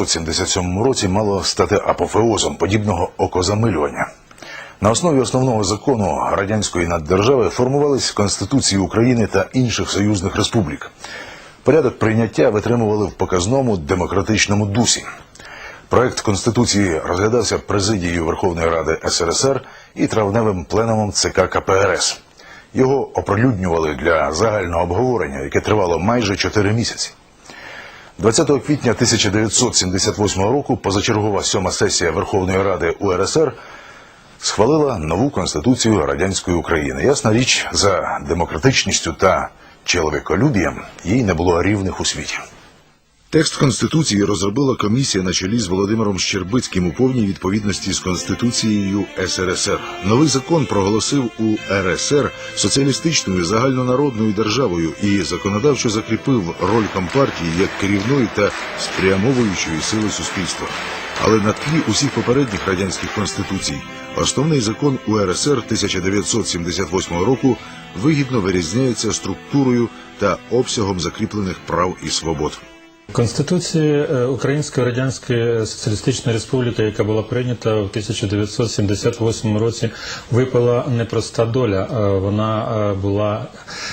1977 році мало стати апофеозом подібного окозамилювання. На основі основного закону радянської наддержави формувались Конституції України та інших союзних республік. Порядок прийняття витримували в показному демократичному дусі. Проект Конституції розглядався президією Верховної Ради СРСР і травневим пленумом ЦК КПРС. Його оприлюднювали для загального обговорення, яке тривало майже чотири місяці. 20 квітня 1978 року позачергова сьома сесія Верховної Ради УРСР схвалила нову конституцію радянської України. Ясна річ, за демократичністю та чоловіколюбієм їй не було рівних у світі. Текст конституції розробила комісія на чолі з Володимиром Щербицьким у повній відповідності з конституцією СРСР. Новий закон проголосив у РСР соціалістичною загальнонародною державою і законодавчо закріпив роль компартії як керівної та спрямовуючої сили суспільства. Але на тлі усіх попередніх радянських конституцій основний закон УРСР 1978 року вигідно вирізняється структурою та обсягом закріплених прав і свобод. Конституція е, Української Радянської Соціалістичної Республіки, яка була прийнята в 1978 році, випала непроста доля. Е, Вона е, була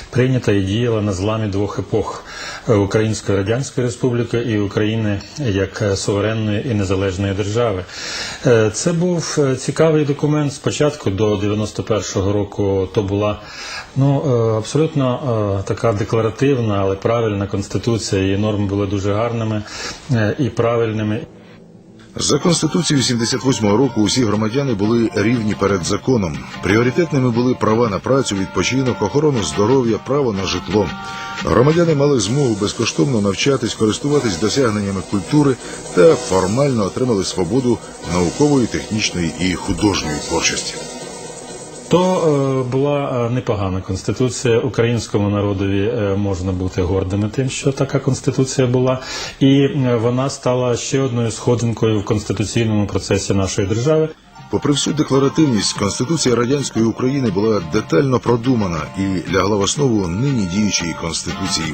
прийнята і діяла на зламі двох епох Української Радянської Республіки і України як суверенної і незалежної держави. Це був цікавий документ. Спочатку до 91-го року то була ну абсолютно така декларативна, але правильна конституція. Її норми були дуже гарними е, і правильними. За конституцією 78-го року усі громадяни були рівні перед законом. Пріоритетними були права на працю, відпочинок, охорону здоров'я, право на житло. Громадяни мали змогу безкоштовно навчатись, користуватись досягненнями культури та формально отримали свободу наукової, технічної і художньої творчості. То е, була е, непогана конституція. Українському народові е, можна бути гордими тим, що така конституція була, і вона стала ще одною сходинкою в конституційному процесі нашої держави. Попри всю декларативність, Конституція радянської України була детально продумана і лягла в основу нині діючої конституції